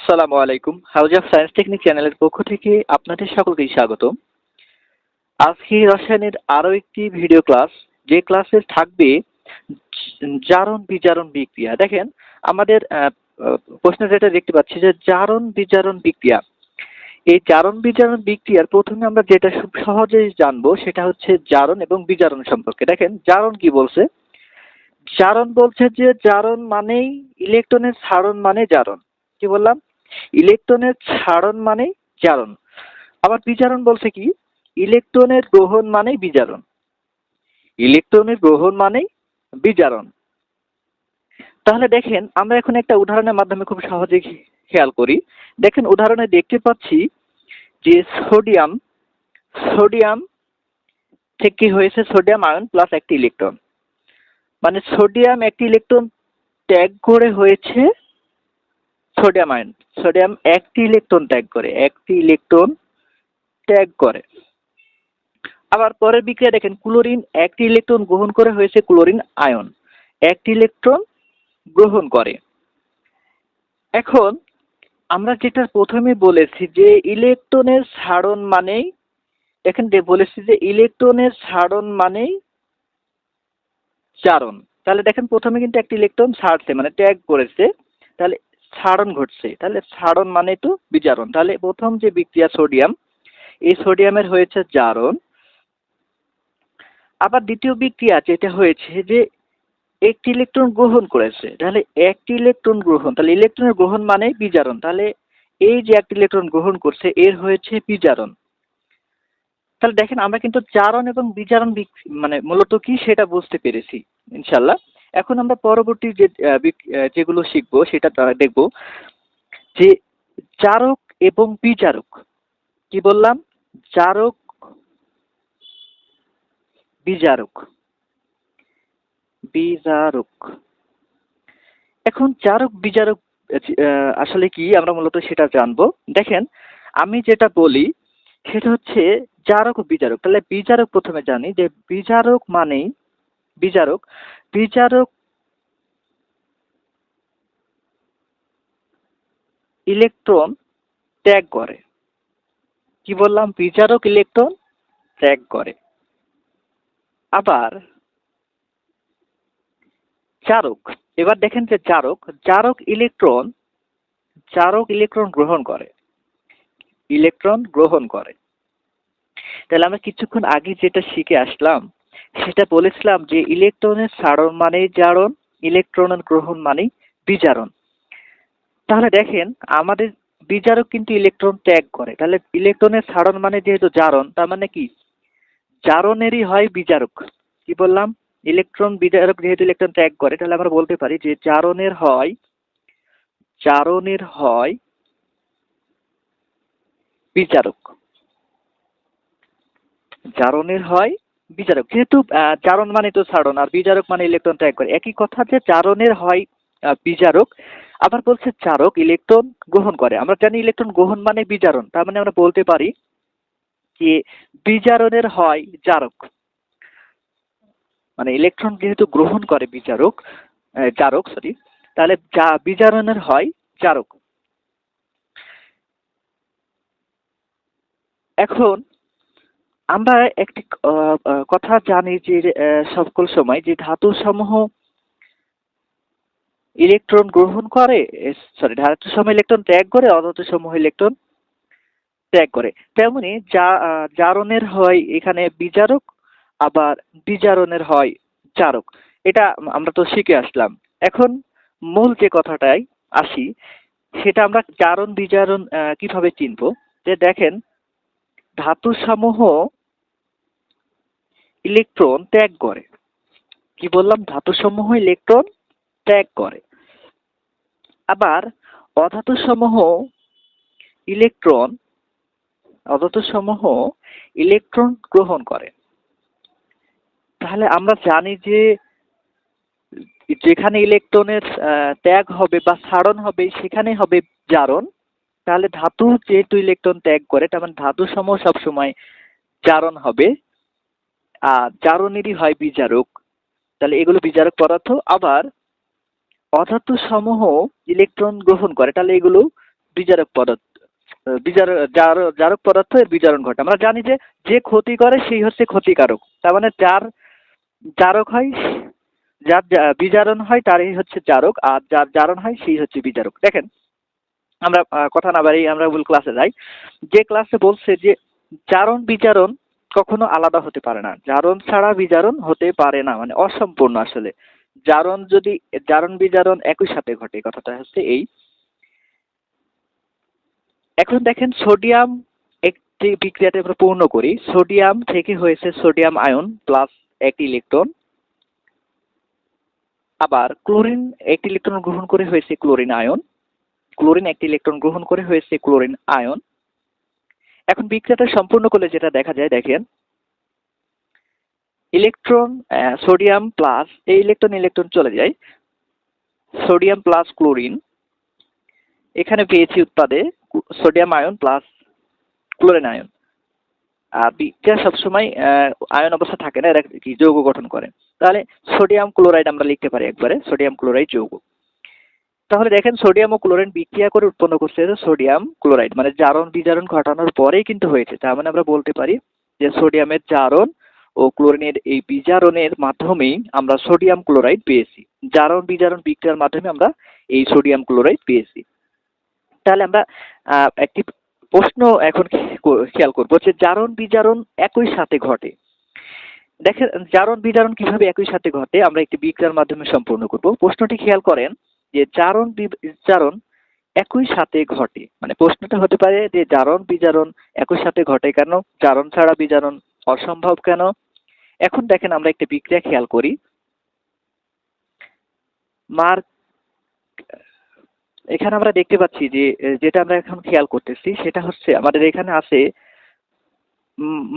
আসসালামু আলাইকুম। House of science technique চ্যানেলের পক্ষ থেকে আপনাদের সকলকেই স্বাগত আজকে রসায়নের আরও একটি ভিডিও ক্লাস, যে ক্লাসে থাকবে জারণ বিজারণ বিক্রিয়া। দেখেন, আমাদের প্রশ্ন যেটা দেখতে পাচ্ছি যে জারণ বিজারণ বিক্রিয়া। এই জারণ বিজারণ বিক্রিয়ার প্রথমে আমরা যেটা খুব সহজেই জানব সেটা হচ্ছে জারণ এবং বিজারণ সম্পর্কে। দেখেন, জারণ কি বলছে? জারণ বলছে যে জারণ মানেই ইলেকট্রনের সারণ মানে জারণ। কি বললাম? ইলেকট্রনের ছাড়ন মানে জারণ। আবার বিচারণ বলছে কি? ইলেকট্রনের গ্রহণ মানেই বিচারণ ইলেকট্রনের গ্রহণ মানেই বিজারণ। তাহলে দেখেন, আমরা এখন একটা উদাহরণের মাধ্যমে খুব সহজে খেয়াল করি। দেখেন, উদাহরণে দেখতে পাচ্ছি যে সোডিয়াম সোডিয়াম থেকে কি হয়েছে? সোডিয়াম আয়ন প্লাস একটি ইলেকট্রন। মানে সোডিয়াম একটি ইলেকট্রন ত্যাগ করে হয়েছে সোডিয়াম আয়ন, সোডিয়াম একটি ইলেকট্রন ত্যাগ করে, একটি ইলেকট্রন ত্যাগ করে। আবার পরের বিক্রিয়া দেখেন, ক্লোরিন একটি ইলেকট্রন গ্রহণ করে হয়েছে ক্লোরিন আয়ন, একটি ইলেকট্রন গ্রহণ করে। এখন আমরা যেটা প্রথমে বলেছি যে ইলেকট্রনের সারণ মানেই, দেখেন বলেছি যে ইলেকট্রনের সারণ মানেই চারণ। তাহলে দেখেন প্রথমে কিন্তু একটি ইলেকট্রন ছাড়ছে মানে ত্যাগ করেছে। তাহলে ছাড়ন ঘটছে। তাহলে ছাড়ন মানে তো বিজারণ। তাহলে প্রথম যে বিক্রিয়া সোডিয়াম, এই সোডিয়ামের হয়েছে জারণ। আবার দ্বিতীয় বিক্রিয়া যেটা হয়েছে যে একটি ইলেকট্রন গ্রহণ করেছে। তাহলে একটি ইলেকট্রন গ্রহণ, তাহলে ইলেকট্রনের গ্রহণ মানে বিজারণ। তাহলে এই যে একটি ইলেকট্রন গ্রহণ করছে, এর হয়েছে বিজারণ। তাহলে দেখেন আমরা কিন্তু জারণ এবং বিজারণ মানে মূলত কি সেটা বুঝতে পেরেছি ইনশাল্লাহ এখন আমরা পরবর্তী যে যেগুলো শিখব সেটা দেখব যে চারক এবং বিচারক কি বললাম? চারক বিজারক বিজারক। এখন চারক বিজারক আহ, আসলে কি? আমরা মূলত সেটা জানব। দেখেন আমি যেটা বলি সেটা হচ্ছে জারক বিচারক তাহলে বিচারক প্রথমে জানি যে বিচারক মানেই বিজারক বিচারক ইলেকট্রন ত্যাগ করে। কি বললাম? বিচারক ইলেকট্রন ত্যাগ করে। আবার চারক, এবার দেখেন যে চারক জারক ইলেকট্রন জারক ইলেকট্রন গ্রহণ করে। ইলেকট্রন গ্রহণ করে। তাহলে আমরা কিছুক্ষণ আগে যেটা শিখে আসলাম সেটা বলেছিলাম যে ইলেকট্রনের সারণ মানেই জারণ ইলেকট্রনের গ্রহণ মানেই বিজারণ। তাহলে দেখেন, আমাদের বিজারক কিন্তু ইলেকট্রন ত্যাগ করে। তাহলে ইলেকট্রনের সারণ মানে যেহেতু জারণ, তার মানে কি? জারণেরই হয় বিজারক। কি বললাম? ইলেকট্রন বিজারক যেহেতু ইলেকট্রন ত্যাগ করে, তাহলে আমরা বলতে পারি যে জারণের হয় জারণের হয় বিচারক জারণের হয় বিচারক, যেহেতু চারণ মানে তো ছাড়ন আর বিচারক মানে ইলেকট্রন ত্যাগ করে। একই কথা যে চারণের হয় বিচারক, আবার বলছে চারক ইলেকট্রন গ্রহণ করে। আমরা জানি ইলেকট্রন গ্রহণ মানে বিজারণ তার মানে আমরা বলতে পারি যে বিজারণের হয় জারক। মানে ইলেকট্রন যেহেতু গ্রহণ করে বিচারক জারক সরি তাহলে যা বিজারণের হয় জারক। এখন আমরা একটি কথা জানি যে সকল সময় যে ধাতু সমূহ ইলেকট্রন গ্রহণ করে সরি ধাতু সমূহ ইলেকট্রন ত্যাগ করে অধাতু সমূহ ইলেকট্রন ত্যাগ করে। তেমনি যা জারণের হয় এখানে বিজারক, আবার বিজারণের হয় জারক। এটা আমরা তো শিখে আসলাম। এখন মূল যে কথাটাই আসি, সেটা আমরা জারণ বিজারণ কীভাবে চিনবো? যে দেখেন ধাতু সমূহ ইলেকট্রন ত্যাগ করে। কি বললাম? ধাতু সমূহ ইলেকট্রন ত্যাগ করে। আবার অধাতু সমূহ ইলেকট্রন অধাতু সমূহ ইলেকট্রন গ্রহণ করে। তাহলে আমরা জানি যে যেখানে ইলেকট্রনের ত্যাগ হবে বা সারণ হবে সেখানে হবে জারণ। তাহলে ধাতু যেহেতু ইলেকট্রন ত্যাগ করে, তার মানে ধাতু সমূহ সবসময় জারণ হবে। আর জারণেরই হয় বিজারক তাহলে এগুলো বিজারক পদার্থ। আবার অধাতু সমূহ ইলেকট্রন গ্রহণ করে, তাহলে এগুলো বিজারক পদার্থ জার- জারক পদার্থ এর বিজারণ ঘটে। আমরা জানি যে যে ক্ষতি করে সেই হচ্ছে ক্ষতিকারক। তার মানে যার জারক হয়, যার বিজারণ হয় তারই হচ্ছে জারক, আর যার জারণ হয় সেই হচ্ছে বিজারক দেখেন, আমরা কথা না বাড়ি আমরা ভুল ক্লাসে যাই। যে ক্লাসে বলছে যে জারণ বিজারণ কখনো আলাদা হতে পারে না। জারণ ছাড়া বিজারণ হতে পারে না মানে অসম্পূর্ণ আসলে। জারণ যদি, জারণ বিজারণ একই সাথে ঘটে, কথাটা হচ্ছে এই। এখন দেখেন সোডিয়াম একটি বিক্রিয়াতে আমরা পূর্ণ করি। সোডিয়াম থেকে হয়েছে সোডিয়াম আয়ন প্লাস একটি ইলেকট্রন। আবার ক্লোরিন একটি ইলেকট্রন গ্রহণ করে হয়েছে ক্লোরিন আয়ন। ক্লোরিন একটি ইলেকট্রন গ্রহণ করে হয়েছে ক্লোরিন আয়ন। এখন বিক্রিয়াটা সম্পূর্ণ করলে যেটা দেখা যায়, দেখেন। ইলেকট্রন সোডিয়াম প্লাস এই ইলেকট্রন ইলেকট্রন চলে যায়। Sodium plus chlorine. এখানে পেয়েছি উৎপাদে sodium ion plus chlorine ion. আর বিক্রিয়া সবসময় আয়ন অবস্থা থাকে না, এরা কি, যৌগ গঠন করে। তাহলে সোডিয়াম ক্লোরাইড আমরা লিখতে পারি একবারে, সোডিয়াম ক্লোরাইড যৌগ। তাহলে দেখেন সোডিয়াম ও ক্লোরিন বিক্রিয়া করে উৎপন্ন করছে সোডিয়াম ক্লোরাইড মানে জারণ, বিজারণ ঘটানোর পরেই কিন্তু হয়েছে। তার মানে আমরা বলতে পারি যে সোডিয়ামের জারণ ও ক্লোরিনের এই বিজারণের মাধ্যমেই আমরা সোডিয়াম ক্লোরাইড পেয়েছি। জারণ, বিজারণ বিক্রিয়ার মাধ্যমে আমরা এই সোডিয়াম ক্লোরাইড পেয়েছি। তাহলে আমরা একটি প্রশ্ন এখন খেয়াল করব যে জারণ, বিজারণ একই সাথে ঘটে। দেখেন, জারণ, বিজারণ কীভাবে একই সাথে ঘটে আমরা একটি বিক্রিয়ার মাধ্যমে সম্পূর্ণ করব। প্রশ্নটি খেয়াল করেন যে জারণ বিজারণ একই সাথে ঘটে। মানে প্রশ্নটা হতে পারে যে জারণ, বিজারণ একই সাথে ঘটে কেন? জারণ ছাড়া বিজারণ অসম্ভব কেন? এখন দেখেন আমরা একটা বিক্রিয়া খেয়াল করি। মার্ক, এখানে আমরা দেখতে পাচ্ছি যে, যেটা আমরা এখন খেয়াল করতেছি, সেটা হচ্ছে আমাদের এখানে আছে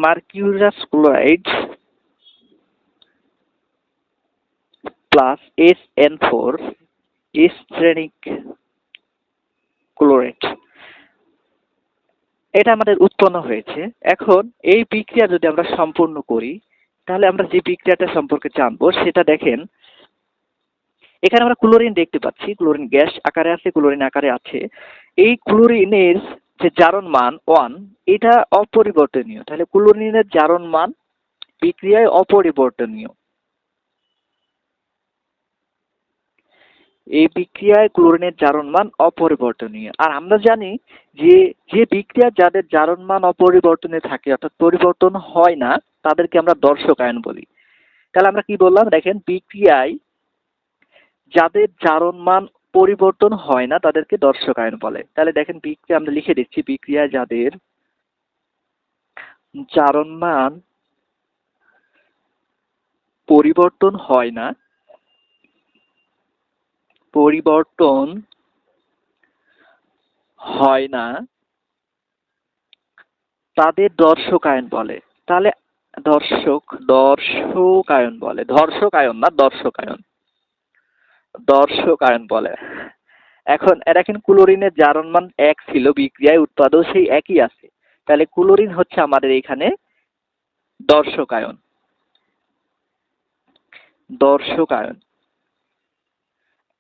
mercurous chloride plus S N four stannic chloride এটা আমাদের উৎপন্ন হয়েছে। এখন এই বিক্রিয়া যদি আমরা সম্পূর্ণ করি, তাহলে আমরা যে বিক্রিয়াটা সম্পর্কে জানব, সেটা দেখেন, এখানে আমরা ক্লোরিন দেখতে পাচ্ছি, ক্লোরিন গ্যাস আকারে আছে, ক্লোরিন আকারে আছে। এই ক্লোরিনের যে জারণ মান ওয়ান, এটা অপরিবর্তনীয়। তাহলে ক্লোরিনের জারণ মান বিক্রিয়ায় অপরিবর্তনীয়। এই বিক্রিয়ায় ক্লোরিনের জারণ মান অপরিবর্তনীয়। আর আমরা জানি যে যে বিক্রিয়া যাদের জারণ মান অপরিবর্তনীয় থাকে, অর্থাৎ পরিবর্তন হয় না, তাদেরকে আমরা দর্শক আয়ন বলি। তাহলে আমরা কি বললাম? দেখেন, বিক্রিয়ায় যাদের জারণ মান পরিবর্তন হয় না, তাদেরকে দর্শক আয়ন বলে। তাহলে দেখেন, বিক্রিয়া আমরা লিখে দিচ্ছি বিক্রিয়া যাদের জারণ মান পরিবর্তন হয় না পরিবর্তন হয় না। তাদের দর্শকায়ন বলে। তাহলে দর্শক, দর্শকায়ন বলে। ধর্ষকায়ন না, দর্শকায়ন। দর্শকায়ন বলে। এখন কিন্তু ক্লোরিনের জারণ মান এক ছিল, বিক্রিয়ায় উৎপাদও সেই একই আছে। তাহলে ক্লোরিন হচ্ছে আমাদের এখানে দর্শকায়ন। দর্শকায়ন।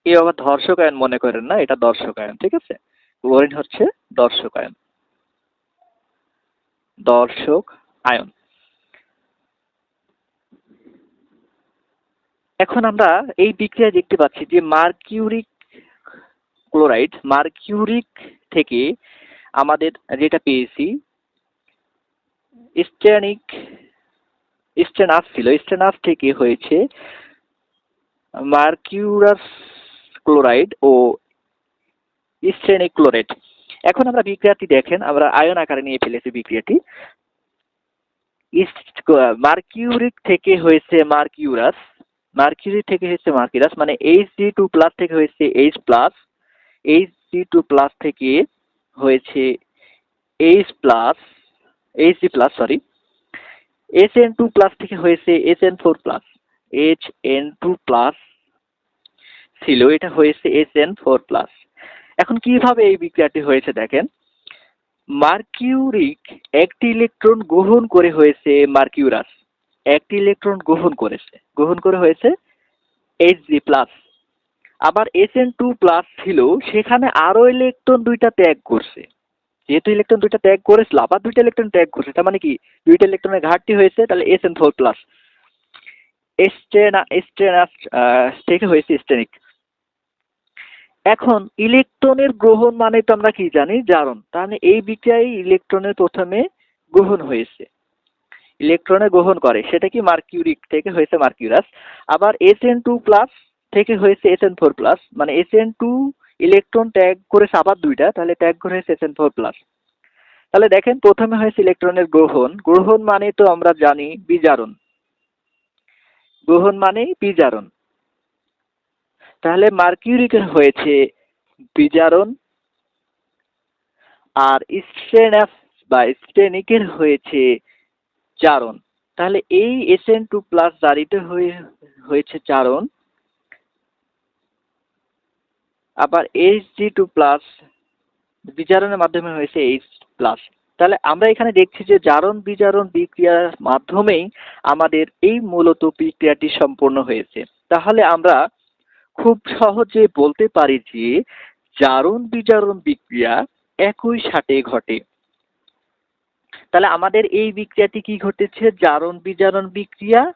এই আবার ধর্ষকায়ন মনে করেন না, এটা দর্শকায়ন, ঠিক আছে? ক্লোরিন হচ্ছে দর্শকায়ন। দর্শক আয়ন এখন আমরা এই বিক্রিয়া দেখতে পাচ্ছি যে মার্কিউরিক ক্লোরাইড, মার্কিউরিক থেকে আমাদের যেটা পেয়েছি স্টেনিক স্টেনাস ছিল। স্টেনাস থেকে হয়েছে মার্কিউরাস ক্লোরাইড ও স্টেনিক ক্লোরাইড এখন আমরা বিক্রিয়াটি দেখেন, আমরা আয়ন আকারে নিয়ে ফেলেছি বিক্রিয়াটি। মার্কিউরিক থেকে হয়েছে মার্কিউরাস। মার্কিউরি থেকে হয়েছে মার্কিউরাস মানে এইচ জি টু প্লাস থেকে হয়েছে H plus H G two plus থেকে হয়েছে H plus H G plus sorry S N two plus থেকে হয়েছে S N four plus H N two plus ছিল, এটা হয়েছে এস এন ফোর প্লাস এখন কীভাবে এই বিক্রিয়াটি হয়েছে দেখেন? মার্কিউরিক একটি ইলেকট্রন গ্রহণ করে হয়েছে মার্কিউরাস। একটি ইলেকট্রন গ্রহণ করেছে। গ্রহণ করে হয়েছে এইচ জি প্লাস আবার এস এন টু প্লাস ছিল, সেখানে আরও ইলেকট্রন দুইটা ত্যাগ করছে। যেহেতু ইলেকট্রন দুইটা ত্যাগ করেছিল, আবার দুইটা ইলেকট্রন ত্যাগ করছে, তার মানে কি? দুইটা ইলেকট্রনের ঘাটতি হয়েছে, তাহলে এস এন ফোর প্লাস এস্টেনা এস্টেনাস হয়েছে স্টেনিক এখন ইলেকট্রনের গ্রহণ মানে তো আমরা কি জানি? জারণ। তাহলে এই বিক্রিয়ায় ইলেকট্রনের প্রথমে গ্রহণ হয়েছে। ইলেকট্রনে গ্রহণ করে। সেটা কি মার্কিউরিক থেকে হয়েছে মার্কিউরাস। আবার এস এন টু প্লাস থেকে হয়েছে এস এন ফোর প্লাস মানে এস এন টু ইলেকট্রন ট্যাগ করেছে আবার দুইটা। তাহলে ট্যাগ করে হয়েছে এস এন ফোর প্লাস তাহলে দেখেন, প্রথমে হয়েছে ইলেকট্রনের গ্রহণ। গ্রহণ মানে তো আমরা জানি বিজারণ। গ্রহণ মানে বিজারণ। তাহলে মার্কিউরিকের হয়েছে বিজারণ আর স্টেনাস বা স্ট্রেনিকের হয়েছে চারণ তাহলে এই এস এন টু প্লাস জারিতে হয়ে, হয়েছে চারণ আবার এইচ জি টু প্লাস বিজারণের মাধ্যমে হয়েছে এইচ প্লাস তাহলে আমরা এখানে দেখছি যে জারণ, বিজারণ, বিক্রিয়ার মাধ্যমেই আমাদের এই মূলত বিক্রিয়াটি সম্পন্ন হয়েছে। তাহলে আমরা খুব সহজে বলতে পারি যে জারণ বিজারণ বিক্রিয়া একই সাথে ঘটে। তাহলে আমাদের এই বিক্রিয়াটি কি ঘটেছে? জারণ বিজারণ বিক্রিয়া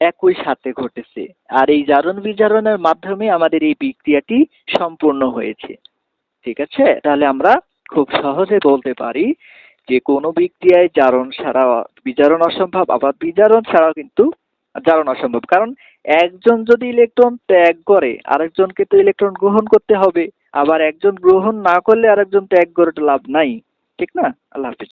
একই সাথে ঘটেছে। আর এই জারণ বিজারণের মাধ্যমে আমাদের এই বিক্রিয়াটি সম্পূর্ণ হয়েছে। ঠিক আছে? তাহলে আমরা খুব সহজে বলতে পারি যে কোনো বিক্রিয়ায় জারণ ছাড়া বিজারণ অসম্ভব, আবার বিজারণ ছাড়াও কিন্তু জারণ অসম্ভব। কারণ একজন যদি ইলেকট্রন ত্যাগ করে, আরেকজনকে তো ইলেকট্রন গ্রহণ করতে হবে। আবার একজন গ্রহণ না করলে আরেকজন ত্যাগ করে তো লাভ নাই। ঠিক না? আল্লাহ হাফিজ।